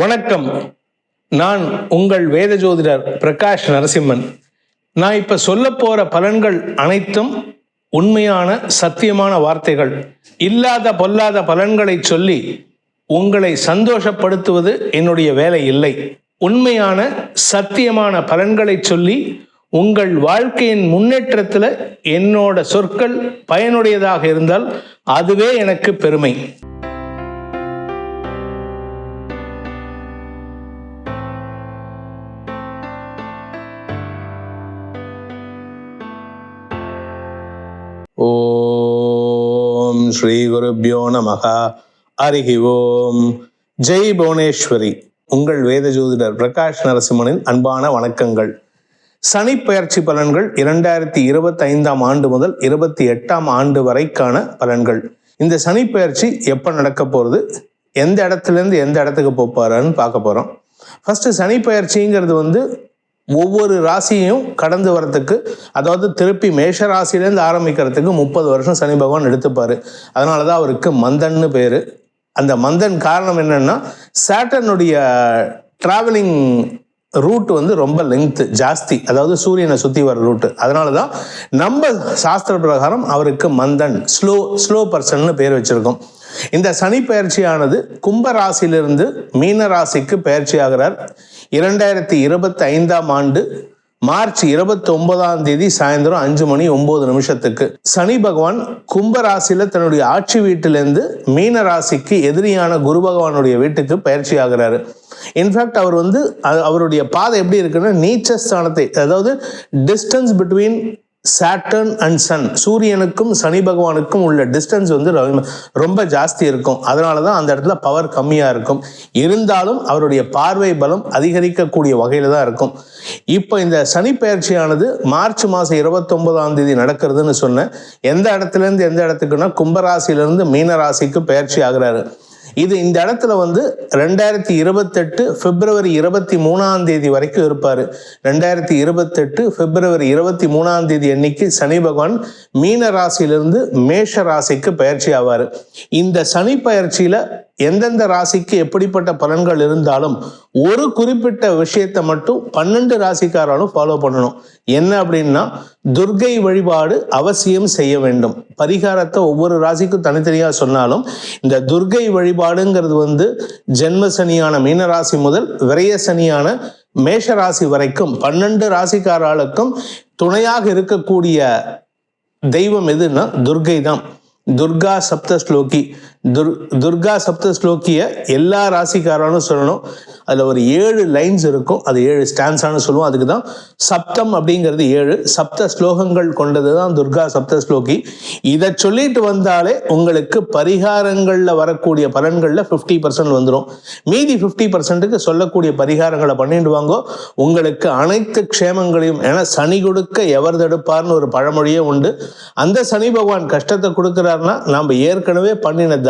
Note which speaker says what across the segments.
Speaker 1: வணக்கம். நான் உங்கள் வேத ஜோதிடர் பிரகாஷ் நரசிம்மன். நான் இப்போ சொல்ல போகிற பலன்கள் அனைத்தும் உண்மையான சத்தியமான வார்த்தைகள். இல்லாத பொல்லாத பலன்களை சொல்லி உங்களை சந்தோஷப்படுத்துவது என்னுடைய வேலை இல்லை. உண்மையான சத்தியமான பலன்களை சொல்லி உங்கள் வாழ்க்கையின் முன்னேற்றத்தில் என்னோட சொற்கள் பயனுடையதாக இருந்தால் அதுவே எனக்கு பெருமை. ஸ்ரீ குருப்பியோ நமக. ஓம் ஜெய் புவனேஸ்வரி. உங்கள் வேத ஜோதிடர் பிரகாஷ் நரசிம்மனின் அன்பான வணக்கங்கள். சனி பயிற்சி பலன்கள் இரண்டாயிரத்தி இருபத்தி ஐந்தாம் ஆண்டு முதல் இருபத்தி எட்டாம் ஆண்டு வரைக்கான பலன்கள். இந்த சனி பயிற்சி எப்போ நடக்க போகிறது எந்த இடத்துலேருந்து எந்த இடத்துக்கு போப்பாருன்னு பார்க்க போகிறோம் ஃபர்ஸ்ட் சனி பயிற்சிங்கிறது வந்து ஒவ்வொரு ராசியையும் கடந்து வரத்துக்கு அதாவது திருப்பி மேஷ ராசியிலேருந்து ஆரம்பிக்கிறதுக்கு முப்பது வருஷம் சனி பகவான் எடுத்துப்பார். அதனால தான் அவருக்கு மந்தன்னு பேர். அந்த மந்தன் காரணம் என்னென்னா சேட்டனுடைய ட்ராவலிங் ரூட் வந்து ரொம்ப லெங்க்த் ஜாஸ்தி. அதாவது சூரியனை சுற்றி வர ரூட்டு அதனால தான் நம்ம சாஸ்திர பிரகாரம் அவருக்கு மந்தன் ஸ்லோ ஸ்லோ பர்சன்னு பேர் வச்சுருக்கோம். இந்த சனி பயிற்சியானது கும்ப ராசியிலிருந்து மீன ராசிக்கு பயிற்சி ஆகிறார். இரண்டாயிரத்தி இருபத்தி ஐந்தாம் ஆண்டு மார்ச் இருபத்தி ஒன்பதாம் தேதி சாயந்தரம் அஞ்சு மணி ஒன்பது நிமிஷத்துக்கு சனி பகவான் கும்ப ராசியில தன்னுடைய ஆட்சி வீட்டிலிருந்து மீன ராசிக்கு எதிரியான குரு பகவானுடைய வீட்டுக்கு பயிற்சி ஆகிறாரு இன்ஃபேக்ட் அவர் வந்து அவருடைய பாதை எப்படி இருக்குன்னா நீச்ச ஸ்தானத்தை அதாவது distance between Saturn and sun சூரியனுக்கும் சனி பகவானுக்கும் உள்ள டிஸ்டன்ஸ் வந்து ரொம்ப- ரொம்ப ஜாஸ்தி இருக்கும். அதனால தான் அந்த இடத்துல பவர் கம்மியாக இருக்கும். இருந்தாலும் அவருடைய பார்வை பலம் அதிகரிக்கக்கூடிய வகையில் தான் இருக்கும். இப்போ இந்த சனி பயிற்சியானது மார்ச் மாதம் இருபத்தொன்பதாம் தேதி நடக்கிறதுன்னு சொன்னேன். எந்த இடத்துலேருந்து எந்த இடத்துக்குன்னா கும்பராசிலேருந்து மீனராசிக்கு பயிற்சி ஆகிறாரு. இது இந்த இடத்துல வந்து ரெண்டாயிரத்தி இருபத்தெட்டு பிப்ரவரி இருபத்தி மூணாம் தேதி வரைக்கும் இருப்பார். ரெண்டாயிரத்தி இருபத்தெட்டு பிப்ரவரி இருபத்தி மூணாம் தேதி அன்னைக்கு சனி பகவான் மீன ராசியிலிருந்து மேஷ ராசிக்கு பயிற்சி ஆவார். இந்த சனி பயிற்சியில எந்தெந்த ராசிக்கு எப்படிப்பட்ட பலன்கள் இருந்தாலும் ஒரு குறிப்பிட்ட விஷயத்தை மட்டும் பன்னெண்டு ராசிக்காராலும் ஃபாலோ பண்ணணும். என்ன அப்படின்னா துர்கை வழிபாடு அவசியம் செய்ய வேண்டும். பரிகாரத்தை ஒவ்வொரு ராசிக்கும் தனித்தனியாக சொன்னாலும் இந்த துர்கை வழிபாடுங்கிறது வந்து ஜென்ம சனியான மீனராசி முதல் விரய சனியான மேஷ ராசி வரைக்கும் பன்னெண்டு ராசிக்காரர்களுக்கும் துணையாக இருக்கக்கூடிய தெய்வம் எதுன்னா துர்கை தான். துர்கா சப்த ஸ்லோகி. துர் துர்கா சப்த ஸ்லோக்கிய எல்லா ராசிக்காரனும் சொல்லணும். அதில் ஒரு ஏழு லைன்ஸ் இருக்கும். அது ஏழு ஸ்டான்ஸானு சொல்லுவோம். அதுக்கு தான் சப்தம் அப்படிங்கிறது ஏழு. சப்த ஸ்லோகங்கள் கொண்டது தான் துர்கா சப்த ஸ்லோகி இதை சொல்லிட்டு வந்தாலே உங்களுக்கு பரிகாரங்களில் வரக்கூடிய பலன்களில் ஃபிஃப்டி பர்சன்ட் வந்துடும் மீதி ஃபிஃப்டி பர்சன்ட்டுக்கு சொல்லக்கூடிய பரிகாரங்களை பண்ணிட்டு வாங்கோ. உங்களுக்கு அனைத்து க்ஷேமங்களையும் ஏன்னா சனி கொடுக்க எவர் தடுப்பார்னு ஒரு பழமொழியே உண்டு. அந்த சனி பகவான் கஷ்டத்தை கொடுக்குறாருன்னா நம்ம ஏற்கனவே பண்ணின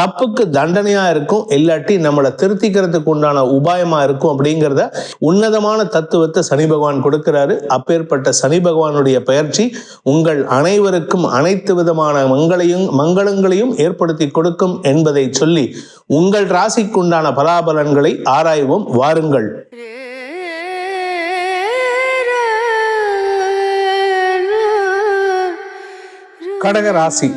Speaker 1: தப்புக்கு தண்டனையா இருக்கும் இல்லாட்டி நம்மளை திருத்திக்கிறதுக்கு உண்டான உபாயமா இருக்கும் அப்படிங்கிறத உன்னதமான தத்துவத்தை சனி பகவான் கொடுக்கிறாரு. அப்பேற்பட்ட சனி பகவானுடைய பயிற்சி உங்கள் அனைவருக்கும் அனைத்து விதமான மங்களையும் மங்களங்களையும் ஏற்படுத்தி கொடுக்கும் என்பதை சொல்லி உங்கள் ராசிக்குண்டான பலாபலன்களை ஆராய்வோம். வாருங்கள். கடக ராசி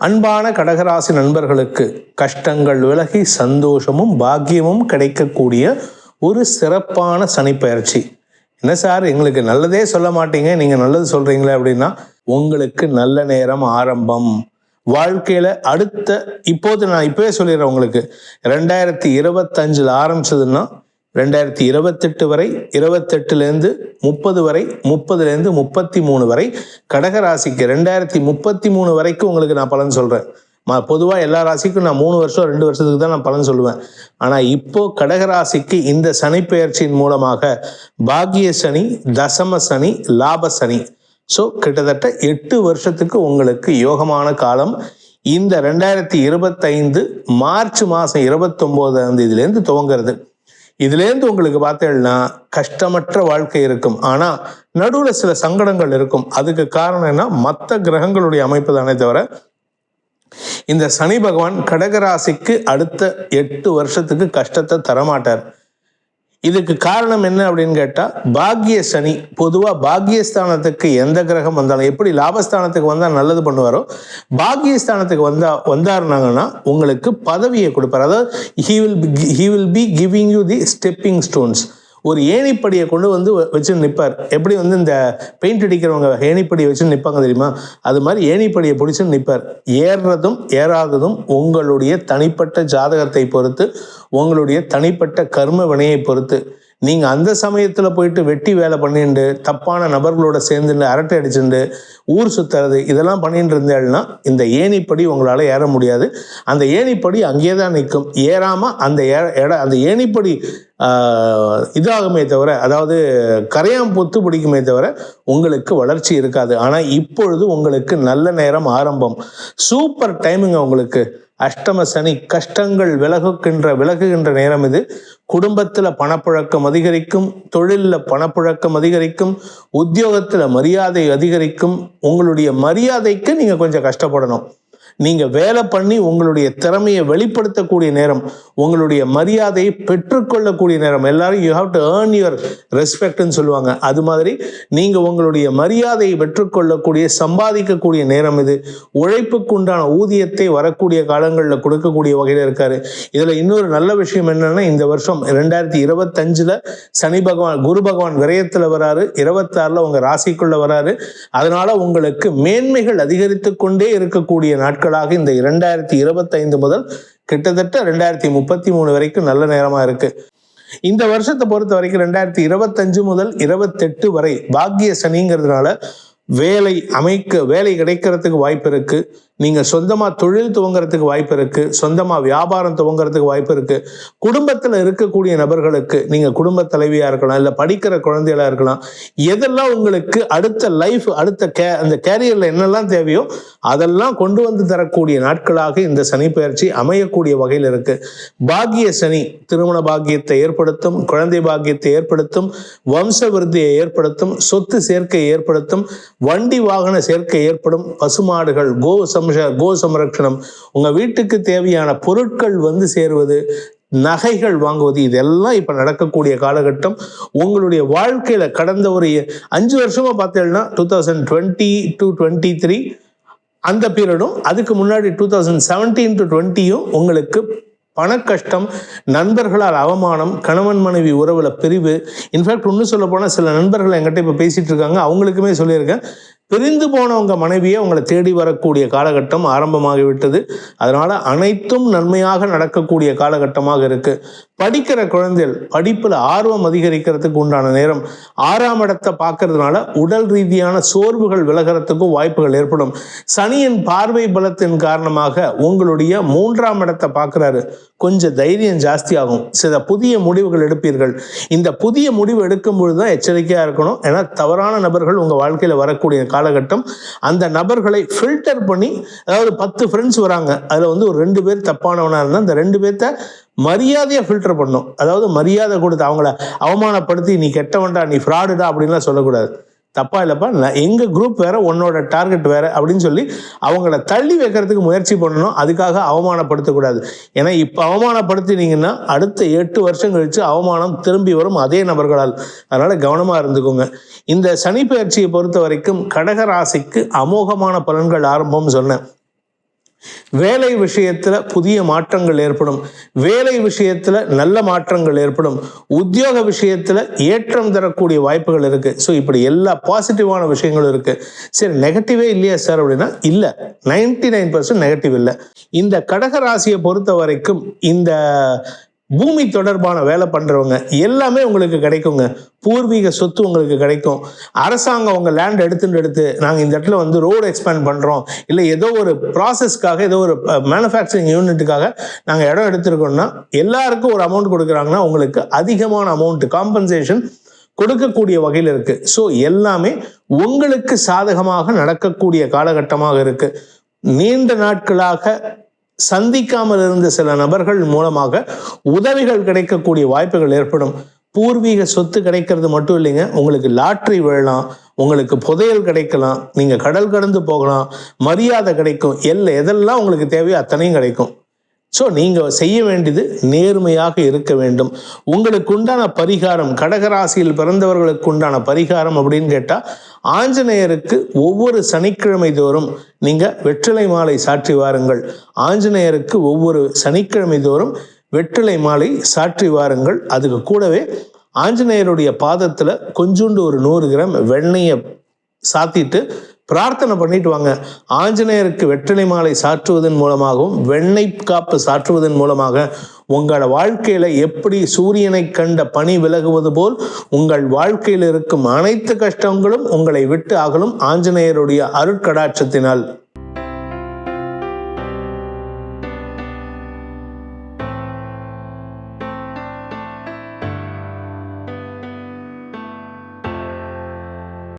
Speaker 1: அன்பான கடகராசி நண்பர்களுக்கு கஷ்டங்கள் விலகி சந்தோஷமும் பாக்கியமும் கிடைக்கக்கூடிய ஒரு சிறப்பான சனிப்பெயர்ச்சி என்ன சார் எங்களுக்கு நல்லதே சொல்ல மாட்டீங்க நீங்கள் நல்லது சொல்கிறீங்களே அப்படின்னா உங்களுக்கு நல்ல நேரம் ஆரம்பம். வாழ்க்கையில் அடுத்த இப்போது நான் இப்போவே சொல்லிடுறேன் உங்களுக்கு ரெண்டாயிரத்தி இருபத்தஞ்சில் ஆரம்பிச்சதுன்னா ரெண்டாயிரத்தி இருபத்தெட்டு வரை இருபத்தெட்டுலேருந்து முப்பது வரை முப்பதுலேருந்து முப்பத்தி மூணு வரை கடகராசிக்கு ரெண்டாயிரத்தி முப்பத்தி மூணு வரைக்கும் உங்களுக்கு நான் பலன் சொல்கிறேன் ம பொதுவாக எல்லா ராசிக்கும் நான் மூணு வருஷம் ரெண்டு வருஷத்துக்கு தான் நான் பலன் சொல்லுவேன். ஆனால் இப்போ கடகராசிக்கு இந்த சனி பெயர்ச்சியின் மூலமாக பாக்கிய சனி தசம சனி லாப சனி. ஸோ கிட்டத்தட்ட எட்டு வருஷத்துக்கு உங்களுக்கு யோகமான காலம். இந்த ரெண்டாயிரத்தி இருபத்தைந்து மார்ச் மாதம் இருபத்தொம்போதாம் தேதியிலேருந்து துவங்குறது. இதுலேருந்து உங்களுக்கு பார்த்தேன்னா கஷ்டமற்ற வாழ்க்கை இருக்கும். ஆனா நடுவுல சில சங்கடங்கள் இருக்கும். அதுக்கு காரணம் என்ன? மற்ற கிரகங்களுடைய அமைப்பு தானே தவிர இந்த சனி பகவான் கடகராசிக்கு அடுத்த எட்டு வருஷத்துக்கு கஷ்டத்தை தரமாட்டார். இதுக்கு காரணம் என்ன அப்படின்னு கேட்டால் பாக்கிய சனி பொதுவாக பாக்கியஸ்தானத்துக்கு எந்த கிரகம் வந்தாலும் எப்படி லாபஸ்தானத்துக்கு வந்தால் நல்லது பண்ணுவாரோ பாக்கியஸ்தானத்துக்கு வந்தா வந்தாருனாங்கன்னா உங்களுக்கு பதவியை கொடுப்பார். அதாவது he will he will be giving you the stepping stones ஒரு ஏணிப்படியை கொண்டு வந்து வச்சு நிற்பார் எப்படி வந்து இந்த பெயிண்ட் அடிக்கிறவங்க ஏணிப்படியை வச்சு நிற்பாங்க தெரியுமா? அது மாதிரி ஏணிப்படியை பிடிச்சு நிற்பார் ஏறுறதும் ஏறாததும் உங்களுடைய தனிப்பட்ட ஜாதகத்தை பொறுத்து உங்களுடைய தனிப்பட்ட கர்ம வினையை பொறுத்து. நீங்கள் அந்த சமயத்தில் போயிட்டு வெட்டி வேலை பண்ணிட்டு தப்பான நபர்களோட சேர்ந்துட்டு அரட்டை அடிச்சுட்டு ஊர் சுற்றுறது இதெல்லாம் பண்ணிட்டு இருந்தேன்னா இந்த ஏணிப்படி உங்களால் ஏற முடியாது. அந்த ஏணிப்படி அங்கேயே தான் நிற்கும். ஏறாமல் அந்த இட அந்த ஏணிப்படி இதாகுமே தவிர அதாவது கரையாம் பொத்து பிடிக்குமே தவிர உங்களுக்கு வளர்ச்சி இருக்காது. ஆனால் இப்பொழுது உங்களுக்கு நல்ல நேரம் ஆரம்பம். சூப்பர் டைமுங்க உங்களுக்கு. அஷ்டம சனி கஷ்டங்கள் விலகுகின்ற விலகுகின்ற நேரம் இது. குடும்பத்தில் பணப்புழக்கம் அதிகரிக்கும் தொழிலில் பணப்புழக்கம் அதிகரிக்கும் உத்தியோகத்தில் மரியாதை அதிகரிக்கும். உங்களுடைய மரியாதைக்கு நீங்கள் கொஞ்சம் கஷ்டப்படணும். நீங்கள் வேலை பண்ணி உங்களுடைய திறமையை வெளிப்படுத்தக்கூடிய நேரம் உங்களுடைய மரியாதையை பெற்றுக்கொள்ளக்கூடிய நேரம். எல்லாரும் you have to earn your ரெஸ்பெக்ட்னு சொல்லுவாங்க. அது மாதிரி நீங்கள் உங்களுடைய மரியாதையை பெற்றுக்கொள்ளக்கூடிய சம்பாதிக்கக்கூடிய நேரம் இது. உழைப்புக்கு உண்டான ஊதியத்தை வரக்கூடிய காலங்களில் கொடுக்கக்கூடிய வகையில் இருக்காரு. இதில் இன்னொரு நல்ல விஷயம் என்னன்னா இந்த வருஷம் ரெண்டாயிரத்தி இருபத்தஞ்சில் சனி பகவான் குரு பகவான் விரயத்தில் வராரு. இருபத்தாறில் உங்கள் ராசிக்குள்ள வராரு. அதனால உங்களுக்கு மேன்மைகள் அதிகரித்து கொண்டே இருக்கக்கூடிய நாட்கள் நாட்களாக இந்த இரண்டாயிரத்தி இருபத்தைந்து முதல் கிட்டத்தட்ட ரெண்டாயிரத்தி முப்பத்தி மூணு வரைக்கும் நல்ல நேரமா இருக்கு. இந்த வருஷத்தை பொறுத்த வரைக்கும் ரெண்டாயிரத்தி இருபத்தஞ்சு முதல் இருபத்தெட்டு வரை பாக்கிய சனிங்கிறதுனால வேலை அமைக்க வேலை கிடைக்கிறதுக்கு வாய்ப்பு இருக்கு. நீங்க சொந்தமா தொழில் துவங்குறதுக்கு வாய்ப்பு இருக்கு. சொந்தமா வியாபாரம் துவங்குறதுக்கு வாய்ப்பு இருக்கு. குடும்பத்துல இருக்கக்கூடிய நபர்களுக்கு நீங்க குடும்ப தலைவியா இருக்கலாம் இல்ல படிக்கிற குழந்தைகளா இருக்கலாம் எதெல்லாம் உங்களுக்கு அடுத்த லைஃப் அடுத்த கே அந்த கேரியர்ல என்னெல்லாம் தேவையோ அதெல்லாம் கொண்டு வந்து தரக்கூடிய நாட்களாக இந்த சனி பயிற்சி அமையக்கூடிய வகையில் இருக்கு. பாக்கிய சனி திருமண பாக்கியத்தை ஏற்படுத்தும் குழந்தை பாக்கியத்தை ஏற்படுத்தும் வம்ச விருத்தியை ஏற்படுத்தும் சொத்து சேர்க்கையை ஏற்படுத்தும் வண்டி வாகன சேர்க்கை ஏற்படும். பசுமாடுகள் கோ சம்ச கோ சம்ரக்ஷணம். உங்கள் வீட்டுக்கு தேவையான பொருட்கள் வந்து சேருவது நகைகள் வாங்குவது இதெல்லாம் இப்போ நடக்கக்கூடிய காலகட்டம். உங்களுடைய வாழ்க்கையில் கடந்த ஒரு அஞ்சு வருஷமாக பார்த்தீங்கன்னா two thousand twenty to twenty three அந்த பீரியடும் அதுக்கு முன்னாடி டூ தௌசண்ட் செவன்டீன் டு டுவெண்ட்டியும் உங்களுக்கு பணக்கஷ்டம் நண்பர்களால் அவமானம் கணவன் மனைவி உறவுல பிரிவு. இன்ஃபேக்ட் ஒன்று சொல்ல போனால் சில நண்பர்கள் என்கிட்ட இப்போ பேசிட்டு இருக்காங்க. அவங்களுக்குமே சொல்லியிருக்கேன். பிரிந்து போனவங்க மனைவியை உங்களை தேடி வரக்கூடிய காலகட்டம் ஆரம்பமாகிவிட்டது. அதனால அனைத்தும் நன்மையாக நடக்கக்கூடிய காலகட்டமாக இருக்கு. படிக்கிற குழந்தைகள் படிப்புல ஆர்வம் அதிகரிக்கிறதுக்கு உண்டான நேரம். ஆறாம் இடத்தை பார்க்கறதுனால உடல் ரீதியான சோர்வுகள் விலகிறதுக்கும் வாய்ப்புகள் ஏற்படும். சனியின் பார்வை பலத்தின் காரணமாக உங்களுடைய மூன்றாம் இடத்தை பார்க்குறாரு. கொஞ்சம் தைரியம் ஜாஸ்தியாகும். சில புதிய முடிவுகள் எடுப்பீர்கள். இந்த புதிய முடிவு எடுக்கும் பொழுது தான் எச்சரிக்கையாக இருக்கணும். ஏன்னா தவறான நபர்கள் உங்கள் வாழ்க்கையில் வரக்கூடிய காலகட்டம் அந்த நபர்களை ஃபில்டர் பண்ணி அதாவது பத்து ஃப்ரெண்ட்ஸ் வராங்க அதில் வந்து ஒரு ரெண்டு பேர் தப்பானவனாக இருந்தால் அந்த ரெண்டு பேர்த்த மரியாதையாக ஃபில்டர் பண்ணும் அதாவது மரியாதை கொடுத்து அவங்கள அவமானப்படுத்தி நீ கெட்டவன்டா நீ ஃப்ராடுடா அப்படின்லாம் சொல்லக்கூடாது. தப்பா இல்லைப்பா. நான் எங்கள் குரூப் வேற உன்னோட டார்கெட் வேற அப்படின்னு சொல்லி அவங்கள தள்ளி வைக்கிறதுக்கு முயற்சி பண்ணணும். அதுக்காக அவமானப்படுத்தக்கூடாது. ஏன்னா இப்போ அவமானப்படுத்தினீங்கன்னா அடுத்த எட்டு வருஷம் கழிச்சு அவமானம் திரும்பி வரும் அதே நபர்களால். அதனால கவனமாக இருந்துக்கோங்க. இந்த சனி பயிற்சியை பொறுத்த வரைக்கும் கடகராசிக்கு அமோகமான பலன்கள் ஆரம்பம்னு சொன்னேன். வேலை விஷயத்துல புதிய மாற்றங்கள் ஏற்படும். வேலை விஷயத்துல நல்ல மாற்றங்கள் ஏற்படும். உத்தியோக விஷயத்துல ஏற்றம் தரக்கூடிய வாய்ப்புகள் இருக்கு. ஸோ இப்படி எல்லா பாசிட்டிவான விஷயங்களும் இருக்கு. சரி நெகட்டிவே இல்லையா சார் அப்படின்னா இல்லை. நைன்டி நைன் பர்சன்ட் நெகட்டிவ் இல்லை. இந்த கடக ராசியை பொறுத்த வரைக்கும் இந்த பூமி தொடர்பான வேலை பண்ணுறவங்க எல்லாமே உங்களுக்கு கிடைக்குங்க. பூர்வீக சொத்து உங்களுக்கு கிடைக்கும். அரசாங்கம் உங்கள் லேண்ட் எடுத்துன்னு எடுத்து நாங்கள் இந்த இடத்துல வந்து ரோடு எக்ஸ்பேண்ட் பண்ணுறோம் இல்லை ஏதோ ஒரு ப்ராசஸ்க்காக ஏதோ ஒரு மேனுஃபேக்சரிங் யூனிட்டுக்காக நாங்கள் இடம் எடுத்திருக்கோம்னா எல்லாருக்கும் ஒரு அமௌண்ட் கொடுக்குறாங்கன்னா உங்களுக்கு அதிகமான அமௌண்ட் காம்பன்சேஷன் கொடுக்கக்கூடிய வகையில் இருக்குது ஸோ எல்லாமே உங்களுக்கு சாதகமாக நடக்கக்கூடிய காலகட்டமாக இருக்குது நீண்ட நாட்களாக சந்திக்காமல் இருந்த சில நபர்கள் மூலமாக உதவிகள் கிடைக்கக்கூடிய வாய்ப்புகள் ஏற்படும். பூர்வீக சொத்து கிடைக்கிறது மட்டும் இல்லைங்க. உங்களுக்கு லாட்ரி விழலாம் உங்களுக்கு புதையல் கிடைக்கலாம் நீங்கள் கடல் கடந்து போகலாம் மரியாதை கிடைக்கும் எல்லை எதெல்லாம் உங்களுக்கு தேவையோ அத்தனையும் கிடைக்கும். ஸோ நீங்கள் செய்ய வேண்டியது நேர்மையாக இருக்க வேண்டும். உங்களுக்கு உண்டான பரிகாரம் கடகராசியில் பிறந்தவர்களுக்கு உண்டான பரிகாரம் அப்படின்னு கேட்டால் ஆஞ்சநேயருக்கு ஒவ்வொரு சனிக்கிழமை தோறும் நீங்கள் வெற்றிலை மாலை சாற்றி வாருங்கள். ஆஞ்சநேயருக்கு ஒவ்வொரு சனிக்கிழமை தோறும் வெற்றிலை மாலை சாற்றி வாருங்கள். அதுக்கு கூடவே ஆஞ்சநேயருடைய பாதத்தில் கொஞ்சோண்டு ஒரு நூறு கிராம் வெண்ணெயை சாத்திட்டு பிரார்த்தனை பண்ணிட்டு வாங்க. ஆஞ்சநேயருக்கு வெற்றிலை மாலை சாற்றுவதன் மூலமாகவும் வெண்ணெய் காப்பு சாற்றுவதன் மூலமாக உங்களோட வாழ்க்கையில எப்படி சூரியனை கண்ட பனி விலகுவது போல் உங்கள் வாழ்க்கையில் இருக்கும் அனைத்து கஷ்டங்களும் உங்களை விட்டு அகலும். ஆஞ்சநேயருடைய அருட்கடாட்சத்தினால்.